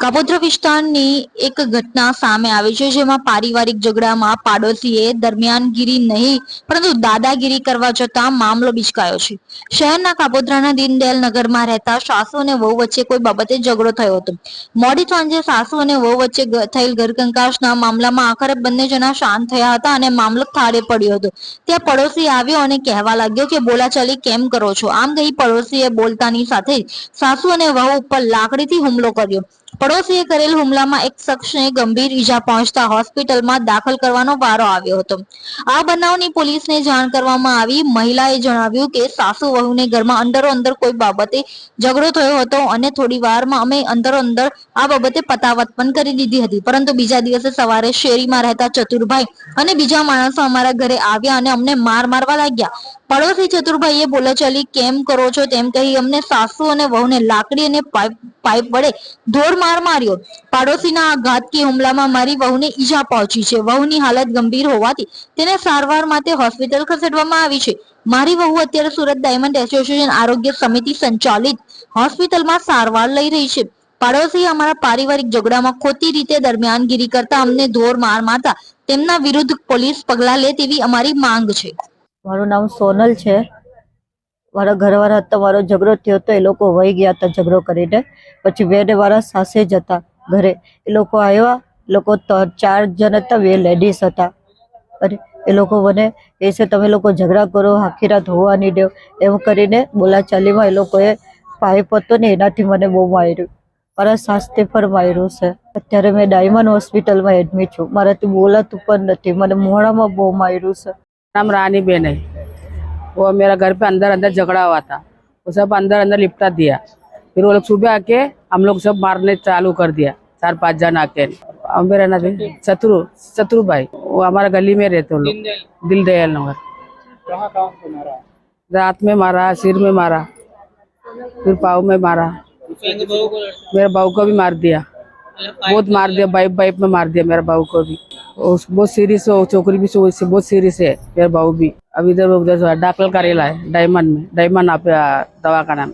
કાપોદ્રા વિસ્તારની એક ઘટના સામે આવી છે, જેમાં પારિવારિક ઝઘડામાં પાડોશીએ દરમિયાનગીરી નહીં, પરંતુ દાદાગીરી કરવા જતા મામલો બિચકાયો છે. શહેરના કાપોદ્રાના દીનદયાલ નગરમાં રહેતા સાસુ અને વહુ વચ્ચે કોઈ બાબતે ઝઘડો થયો હતો. મોડી સાંજે સાસુ અને વહુ વચ્ચે થયેલ ઘરકંકાશના મામલામાં આખરે બંને જણા શાંત થયા હતા અને મામલો થાળે પડ્યો હતો. ત્યાં પડોશી આવ્યો અને કહેવા લાગ્યો કે, બોલાચાલી કેમ કરો છો? આમ કહી પડોશીએ બોલતાની સાથે સાસુ અને વહુ ઉપર લાકડીથી હુમલો કર્યો. પડોશીએ કરેલ હુમલામાં એક શખ્સને ગંભીર ઈજા પહોંચતા હોસ્પિટલમાં દાખલ કરવાનો વારો આવ્યો હતો. આ બનાવની પોલીસને જાણ કરવામાં આવી. મહિલાએ જણાવ્યું કે સાસુ વહુને ઘરમાં અંદરો અંદર કોઈ બાબતે ઝઘડો થયો હતો અને થોડી વારમાં અમે અંદરો અંદર આ બાબતે પતાવત પણ કરી દીધી હતી. પરંતુ બીજા દિવસે સવારે શેરીમાં રહેતા ચતુરભાઈ અને બીજા માણસો અમારા ઘરે આવ્યા અને અમને માર મારવા લાગ્યા. પડોશી ચતુરભાઈએ બોલાચાલી કેમ કરો છો? તેમ કહી અમને સાસુ અને વહુને લાકડી અને પાઇપ વડે ધોર માર માર્યો. પાડોશીના આ ઘાતકી હુમલામાં મારી વહુને ઈજા પહોંચી છે. વહુની હાલત ગંભીર હોવાથી તેને સારવાર માટે હોસ્પિટલ ખસેડવામાં આવી છે. મારી વહુ અત્યારે સુરત ડાયમંડ એસોસિએશન આરોગ્ય સમિતિ સંચાલિત હોસ્પિટલમાં સારવાર લઈ રહી છે. પાડોશી અમારા પારિવારિક ઝઘડામાં ખોટી રીતે દરમિયાનગીરી કરતા અમને ધોર માર મારતા તેમના વિરુદ્ધ પોલીસ પગલાં લે તેવી અમારી માંગ છે. મારું નામ સોનલ છે. મારા ઘરવાળા હતા, મારો ઝઘડો થયો હતો એ લોકો વહી ગયા હતા ઝઘડો કરીને. પછી બેને મારા સાસે જ હતા ઘરે. એ લોકો આવ્યા લોકો ચાર જણ હતા, બે લેડીઝ હતા. અને એ લોકો મને એ છે, તમે લોકો ઝઘડા કરો, આખી રાત હોવા નહીં દેવ એમ કરીને બોલાચાલીમાં એ લોકોએ પાઇપ હતો ને એનાથી મને બહુ માર્યું. મારા સાસથી પણ માર્યું છે. અત્યારે મેં ડાયમંડ હોસ્પિટલમાં એડમિટ છું. મારાથી બોલાતું પણ નથી. મને મોડામાં બહુ માર્યું છે. नाम रानी बेन है। वो मेरा घर पे अंदर अंदर झगड़ा हुआ था। वो सब अंदर अंदर लिपटा दिया। फिर वो लोग सुबह आके हम लोग सब मारने चालू कर दिया। चार पाँच जन आके। मेरा नाम शत्रु शत्रु भाई। वो हमारा गली में रहते वो लोग। दिल दयाल नगर रात में मारा सिर में मारा फिर पाव में मारा। मेरे बहू को भी मार दिया। बहुत मार दिया बाइप बाइप में मार दिया मेरा बहू को भी उस बहुत सीरियस है वो छोकरी भी सो- बहुत सीरियस है मेरा बहू भी अब इधर उधर दाखिल करेला है डायमंड में डायमंड आप दवाखाना में